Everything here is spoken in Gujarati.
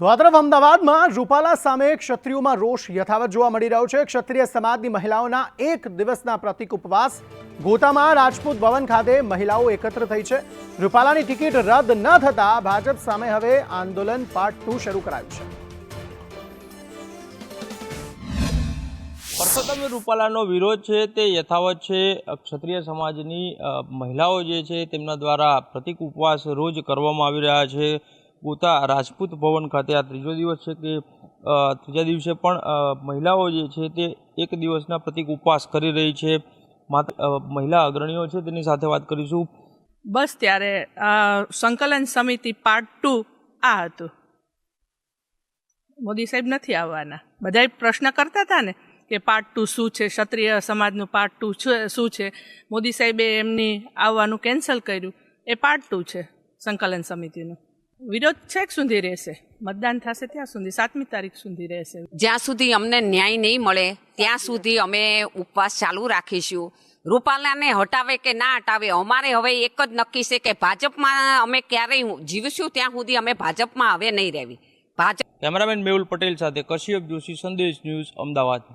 તો અમદાવાદમાં રૂપાલા સામે ક્ષત્રિયોમાં રોષ યથાવત જોવા મળી રહ્યો છે. ક્ષત્રિય સમાજની મહિલાઓના એક દિવસના પ્રતિક ઉપવાસ ગોતામાં રાજપૂત ભવન ખાતે મહિલાઓ એકત્ર થઈ છે. રૂપાલાની ટિકિટ રદ ન થતા ભાજપ સામે હવે આંદોલન પાર્ટ ટુ શરૂ કરાયું છે. પરસોત્તમ રૂપાલાનો વિરોધ છે તે યથાવત છે. ક્ષત્રિય સમાજની મહિલાઓ જે છે તેમના દ્વારા પ્રતિક ઉપવાસ રોજ કરવામાં આવી રહ્યા છે. પોતા રાજપૂત ભવન ખાતે. આ ત્રીજો દિવસ છે કે ત્રીજા દિવસે પણ મહિલાઓ જે છે તે એક દિવસના પ્રતિક ઉપવાસ કરી રહી છે. મહિલા અગ્રણીઓ છે તેની સાથે વાત કરીશું. બસ ત્યારે સંકલન સમિતિ પાર્ટ ટુ આ હતું. મોદી સાહેબ નથી આવવાના. બધાય પ્રશ્ન કરતા હતા ને કે પાર્ટ ટુ શું છે, ક્ષત્રિય સમાજનું પાર્ટ ટુ શું છે? મોદી સાહેબે એમની આવવાનું કેન્સલ કર્યું. એ પાર્ટ ટુ છે, સંકલન સમિતિનું. વિરોધ છેક સુધી રહેશે. મતદાન થશે ત્યાં સુધી સાતમી તારીખ સુધી રહેશે. જ્યાં સુધી અમને ન્યાય નહીં મળે ત્યાં સુધી અમે ઉપવાસ ચાલુ રાખીશું. રૂપાલાને હટાવે કે ના હટાવે અમારે હવે એક જ નક્કી છે કે ભાજપમાં અમે ક્યારેય જીવશું ત્યાં સુધી અમે ભાજપમાં હવે નહીં રહેવી. ભાજપ કેમેરામેન મેહુલ પટેલ સાથે કશ્યપ જોશી સંદેશ ન્યૂઝ અમદાવાદ.